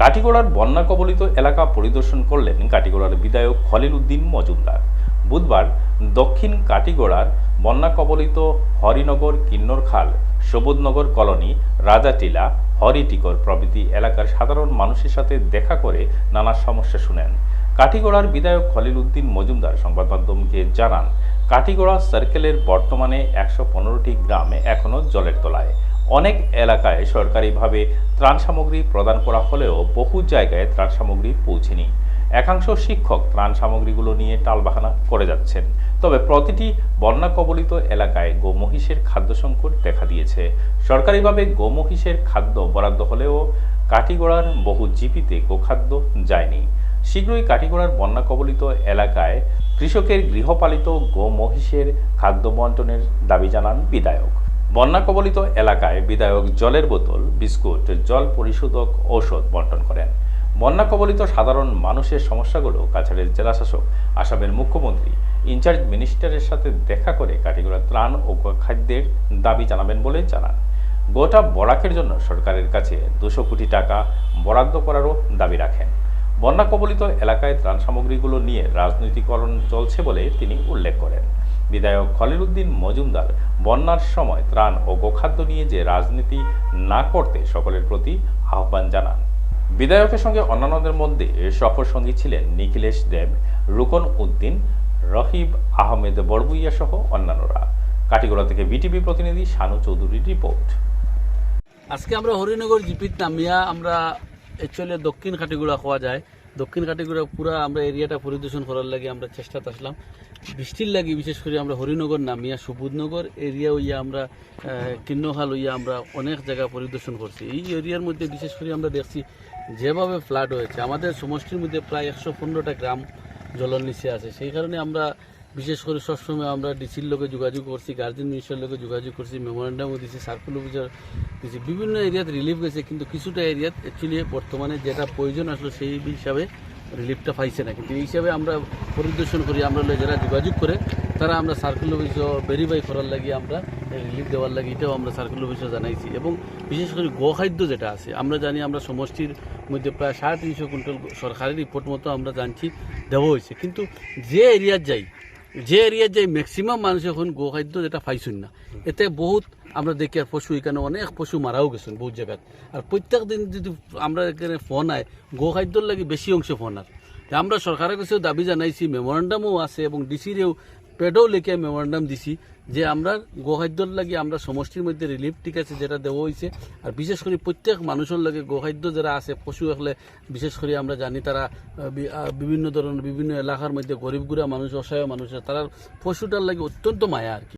কাটিগড়ার বন্যা কবলিত এলাকা পরিদর্শন করলেন কাটিগড়ার বিধায়ক খলিল উদ্দিন মজুমদার। বুধবার দক্ষিণ কাটিগড়ার বন্যা কবলিত হরিনগর কিন্নরখাল সবুজনগর কলোনি, রাজাটিলা, হরিটিকর প্রভৃতি এলাকার সাধারণ মানুষের সাথে দেখা করে নানা সমস্যা শুনেন। কাটিগড়ার বিধায়ক খলিল উদ্দিন মজুমদার সংবাদ মাধ্যমকে জানান কাটিগড়া সার্কেলের বর্তমানে একশো পনেরোটি গ্রামে এখনও জলের তলায়। অনেক এলাকায় সরকারিভাবে ত্রাণ সামগ্রী প্রদান করা হলেও বহু জায়গায় ত্রাণ সামগ্রী পৌঁছেনি। একাংশ শিক্ষক ত্রাণ সামগ্রীগুলো নিয়ে টালবাহানা করে যাচ্ছেন। তবে প্রতিটি বন্যা কবলিত এলাকায় গোমহিষের খাদ্য সংকট দেখা দিয়েছে। সরকারিভাবে গোমহিষের খাদ্য বরাদ্দ হলেও কাটিগড়ার বহু জিপিতে গোখাদ্য যায়নি। শীঘ্রই কাটিগড়ার বন্যা কবলিত এলাকায় কৃষকের গৃহপালিত গোমহিষের খাদ্য বন্টনের দাবি জানান বিধায়ক। বন্যা কবলিত এলাকায় বিধায়ক জলের বোতল, বিস্কুট, জল পরিশোধক ঔষধ বন্টন করেন। বন্যা কবলিত সাধারণ মানুষের সমস্যাগুলো কাছাড়ের জেলাশাসক, আসামের মুখ্যমন্ত্রী, ইনচার্জ মিনিস্টারের সাথে দেখা করে কাটিগড়া ত্রাণ ও খাদ্যের দাবি জানাবেন বলে জানান। গোটা বরাকের জন্য সরকারের কাছে দুশো কোটি টাকা বরাদ্দ করারও দাবি রাখেন। বন্যা কবলিত এলাকায় ত্রাণ সামগ্রীগুলো নিয়ে রাজনৈতিকরণ চলছে বলে তিনি উল্লেখ করেন। বিধায়ক খলিল উদ্দিন মজুমদার বন্যার সময় ত্রাণ ও গোখাদ্য নিয়ে যে রাজনীতি না করতে সকলের প্রতি আহ্বান জানান। বিধায়কের সঙ্গে অন্যান্যদের মধ্যে সফর সঙ্গী ছিলেন নিখিলেশ দেব, রুকন উদ্দিন, রহিব আহমেদ বড়বুইয়া সহ অন্যান্যরা। কাটিগড়া থেকে বিটিভি প্রতিনিধি শানু চৌধুরীর রিপোর্ট। আজকে আমরা হরিনগর জিপিত নামিয়া আমরা অ্যাকচুয়ালি দক্ষিণ কাটিগুড়া খাওয়া যায়। দক্ষিণ কাটিগুড়া পুরা আমরা এরিয়াটা পরিদর্শন করার লাগে আমরা চেষ্টা আসলাম। বৃষ্টির লাগি বিশেষ করে আমরা হরিনগর নামিয়া সুবুদনগর এরিয়া হইয়া আমরা কিন্নহাল হইয়া আমরা অনেক জায়গা পরিদর্শন করছি। এই এরিয়ার মধ্যে বিশেষ করে আমরা দেখছি যেভাবে ফ্লাড হয়েছে, আমাদের সমষ্টির মধ্যে প্রায় একশো পনেরোটা গ্রাম জলের নিচে আছে। সেই কারণে আমরা বিশেষ করে সবসময় আমরা ডিসির লোকে যোগাযোগ করছি, গার্জেন মিনিস্টার লোকে যোগাযোগ করছি মেমোরেন্ডামও দিছি সার্কুল অফিসার দিছি, বিভিন্ন এরিয়াতে রিলিফ গেছে কিন্তু কিছুটা এরিয়াত অ্যাকচুয়ালি বর্তমানে যেটা প্রয়োজন আসলো সেই হিসাবে রিলিফটা পাইছে না। কিন্তু এই হিসাবে আমরা পরিদর্শন করি, আমরা যারা যোগাযোগ করে, তারা আমরা সার্কুল অফিসও ভেরিফাই করার লাগি, আমরা রিলিফ দেওয়ার লাগি, এটাও আমরা সার্কুল অফিসও জানাইছি। এবং বিশেষ করে গোখাদ্য যেটা আছে, আমরা জানি আমরা সমষ্টির মধ্যে প্রায় সাড়ে তিনশো কুইন্টাল সরকারি রিপোর্ট মতো আমরা জানছি, দেওয়া হয়েছে। কিন্তু যে এরিয়ার যাই যে এরিয়ার যে ম্যাক্সিমাম মানুষ এখন গোখাদ্য যেটা পাইছেন না, এতে বহুত আমরা দেখি আর পশু এখানে অনেক পশু মারাও গেছেন বহুত জায়গাত। আর প্রত্যেক দিন যদি আমরা এখানে ফোন আয়, গোখাদ্যর লাগে বেশি অংশ ফোন আর। আমরা সরকারের কাছেও দাবি জানাইছি মেমোরেন্ডামও আছে এবং ডিসিরেও পেডও লিখে মেমোরেন্ডাম দিছি যে আমরা গোখাদ্যর লাগে আমরা সমষ্টির মধ্যে রিলিফ ঠিক আছে যেটা দেওয়া হয়েছে আর বিশেষ করে প্রত্যেক মানুষের লাগে গোখাদ্য যারা আছে, পশু হলে বিশেষ করে আমরা জানি তারা বিভিন্ন ধরনের বিভিন্ন এলাকার মধ্যে গরিবগুড়া মানুষ, অসহায় মানুষ, তারা পশুটার লাগে অত্যন্ত মায়া আর কি।